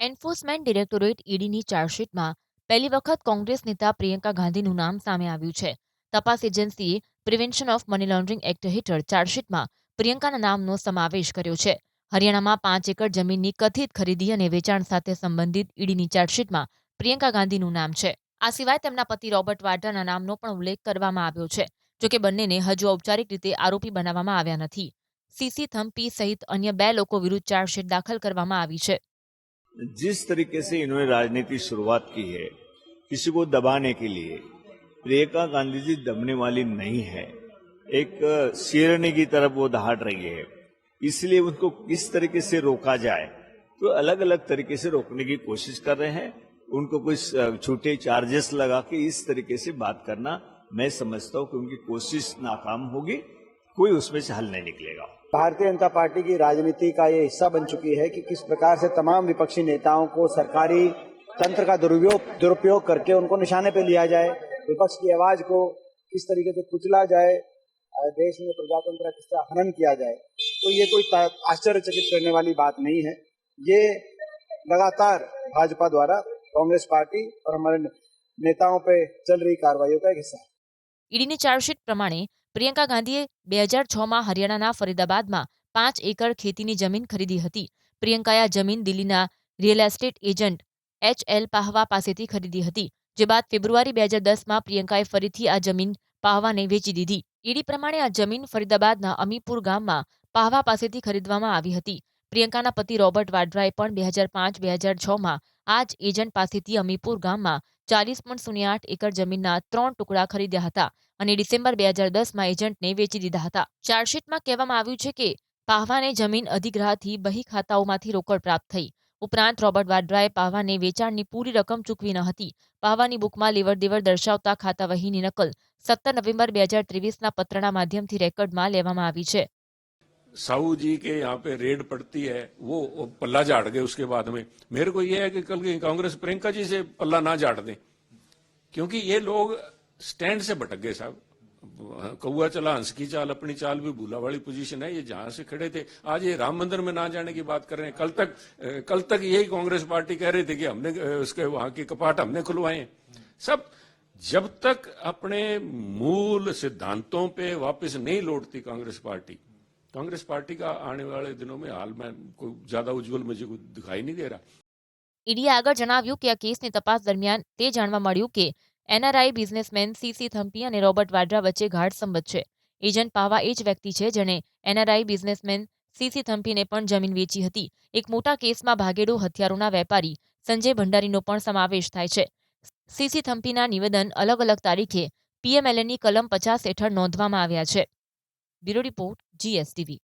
Enforcement directorate ઈડીની ચાર્જશીટમાં પહેલી વખત કોંગ્રેસ નેતા પ્રિયંકા ગાંધીનું નામ સામે આવ્યું છે. તપાસ એજન્સીએ prevention of money laundering act હેઠળ ચાર્જશીટમાં પ્રિયંકાના નામનો સમાવેશ કર્યો છે. હરિયાણામાં પાંચ એકર જમીનની કથિત ખરીદી અને વેચાણ સાથે સંબંધિત ઈડીની ચાર્જશીટમાં પ્રિયંકા ગાંધીનું નામ છે. આ સિવાય તેમના પતિ રોબર્ટ વાડ્રાના નામનો પણ ઉલ્લેખ કરવામાં આવ્યો છે જોકે બંનેને હજુ ઔપચારિક રીતે આરોપી બનાવવામાં આવ્યા નથી. સીસી થમ્પી સહિત અન્ય બે લોકો વિરુદ્ધ ચાર્જશીટ દાખલ કરવામાં આવી છે. जिस तरीके से इन्होंने राजनीति शुरुआत की है, किसी को दबाने के लिए, प्रियंका गांधी जी दबने वाली नहीं है। एक शेरनी की तरफ़ वो दहाड़ रही है। इसलिए उनको किस तरीके से रोका जाए तो अलग अलग तरीके से रोकने की कोशिश कर रहे हैं। उनको कुछ छोटे चार्जेस लगा के इस तरीके से बात करना मैं समझता हूँ कि उनकी कोशिश नाकाम होगी। कोई उसमें से हल नहीं निकलेगा भारतीय जनता पार्टी की राजनीति का ये हिस्सा बन चुकी है कि किस प्रकार से तमाम विपक्षी नेताओं को सरकारी तंत्र का दुरुपयोग दुरुपयोग करके उनको निशाने पे लिया जाए विपक्ष की आवाज को किस तरीके से कुचला जाए अ, देश में प्रजातंत्र का किस तरह हनन किया जाए तो ये कोई ता- आश्चर्यचकित करने वाली बात नहीं है ये लगातार भाजपा द्वारा कांग्रेस पार्टी और हमारे नेताओं पे चल रही कार्रवाइयों का एक हिस्सा है ઈડીની ચાર્જશીટ પ્રમાણે પ્રિયંકા ગાંધીએ બે હજાર છમાં હરિયાણાના ફરીદાબાદમાં પાંચ એકર ખેતીની જમીન ખરીદી હતી. પ્રિયંકાએ આ જમીન દિલ્હીના real estate agent H L Pahwa પાસેથી ખરીદી હતી, જે બાદ ફેબ્રુઆરી બે હજાર દસમાં પ્રિયંકાએ ફરીથી આ જમીન પાહવાને વેચી દીધી. ઈડી પ્રમાણે આ જમીન ફરીદાબાદના અમીપુર ગામમાં પાહવા પાસેથી ખરીદવામાં આવી હતી. પ્રિયંકાના પતિ રોબર્ટ વાડ્રાએ પણ બે હજાર પાંચ, બે હજાર છમાં આ જ એજન્ટ પાસેથી અમીપુર ગામમાં ચાલીસ પોઈન્ટ શૂન્ય આઠ એકર જમીનના ત્રણ ટુકડા ખરીદ્યા હતા અને ડિસેમ્બર બે હજાર દસમાં એજન્ટને વેચી દીધા હતા. ચાર્જશીટમાં કહેવામાં આવ્યું છે કે પાહવાને જમીન અધિગ્રહથી બહી ખાતાઓમાંથી રોકડ પ્રાપ્ત થઈ. ઉપરાંત રોબર્ટ વાડ્રાએ પાહવાને વેચાણની પૂરી રકમ ચૂકવી ન હતી. પાહવાની બુકમાં લેવડદેવડ દર્શાવતા ખાતા વહીની નકલ સત્તર નવેમ્બર બે હજાર ત્રેવીસના પત્રના માધ્યમથી રેકર્ડમાં લેવામાં આવી છે. साहू जी के यहाँ पे रेड पड़ती है, वो वो पल्ला झाड़ गए उसके बाद में। मेरे को ये है कि कल कांग्रेस प्रियंका जी से पल्ला ना झाड़ दें, क्योंकि ये लोग स्टैंड से भटक गए साहब। कौआ चला हंस की चाल, अपनी चाल भी भूला वाली पोजीशन है, ये जहाँ से खड़े थे। आज ये राम मंदिर में ना जाने की बात कर रहे हैं। कल तक कल तक यही कांग्रेस पार्टी कह रही थी कि हमने, उसके वहाँ के कपाट हमने खुलवाए। सब, जब तक अपने मूल सिद्धांतों पे वापस नहीं लौटती कांग्रेस पार्टी कांग्रेस पार्टी का आने वाले दिनों में हाल में कोई ज्यादा उज्जवल मुझे कोई दिखाई नहीं दे रहा ઈડીએ આગળ જણાવ્યું કે આ કેસની તપાસ દરમિયાન તે જાણવા મળ્યું કે એનઆરઆઈ બિઝનેસમેન સીસી થમ્પી અને રોબર્ટ વાડ્રા વચ્ચે ગાઢ સંબંધ છે એજન્ટ પાવા એ જ વ્યક્તિ છે જેણે એનઆરઆઈ બિઝનેસમેન સીસી થમ્પીને પણ જમીન વેચી હતી એક મોટા કેસમાં ભાગેડુ હથિયારોના વેપારી સંજય ભંડારીનો પણ સમાવેશ થાય છે સીસી થમ્પીના નિવેદન અલગ અલગ તારીખે પીએમએલએની કલમ પચાસ હેઠળ નોંધવામાં આવ્યા છે Video Report, GSTV.